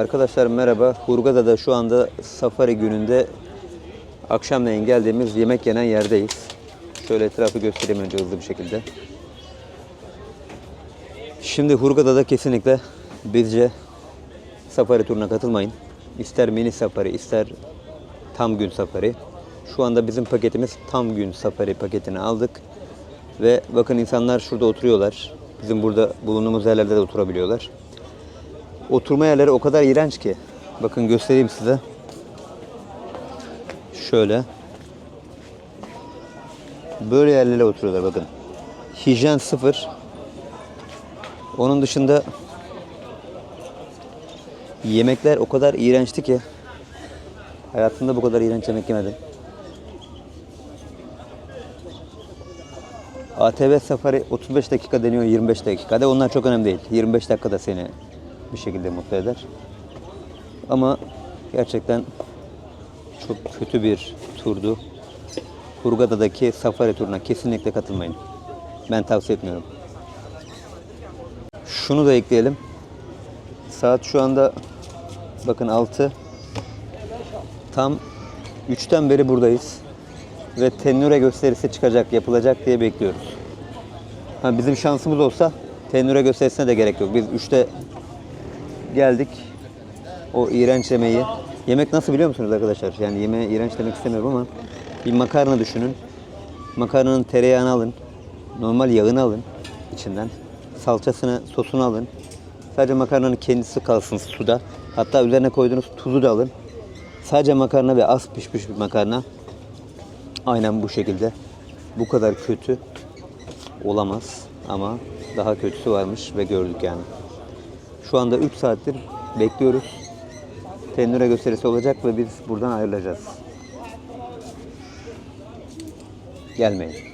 Arkadaşlar merhaba. Hurgada'da şu anda safari gününde akşamleyin geldiğimiz yemek yenen yerdeyiz. Şöyle etrafı göstereyim önce hızlı bir şekilde. Şimdi Hurgada'da kesinlikle bizce safari turuna katılmayın. İster mini safari, ister tam gün safari. Şu anda bizim paketimiz tam gün safari paketini aldık. Ve bakın insanlar şurada oturuyorlar. Bizim burada bulunduğumuz yerlerde de oturabiliyorlar. Oturma yerleri o kadar iğrenç ki. Bakın göstereyim size. Şöyle. Böyle yerlere oturuyorlar bakın. Hijyen sıfır. Onun dışında yemekler o kadar iğrençti ki hayatımda bu kadar iğrenç yemek yemedim. ATV safari 35 dakika deniyor 25 dakika. De onlar çok önemli değil. 25 dakikada seni bir şekilde mutlu eder. Ama gerçekten çok kötü bir turdu. Hurgada'daki safari turuna kesinlikle katılmayın. Ben tavsiye etmiyorum. Şunu da ekleyelim. Saat şu anda bakın 6. Tam 3'ten beri buradayız. Ve tennüre gösterisi çıkacak, yapılacak diye bekliyoruz. Ha, bizim şansımız olsa tennüre gösterisine de gerek yok. Biz 3'te geldik. O iğrenç yemeği. Yemek nasıl biliyor musunuz arkadaşlar? Yani yemeğe iğrenç demek istemiyorum ama bir makarna düşünün. Makarnanın tereyağını alın. Normal yağını alın içinden. Salçasını, sosunu alın. Sadece makarnanın kendisi kalsın suda. Hatta üzerine koyduğunuz tuzu da alın. Sadece makarna ve az pişmiş bir makarna. Aynen bu şekilde. Bu kadar kötü olamaz ama daha kötüsü varmış ve gördük yani. Şu anda 3 saattir bekliyoruz. Tennüre gösterisi olacak ve biz buradan ayrılacağız. Gelmeyin.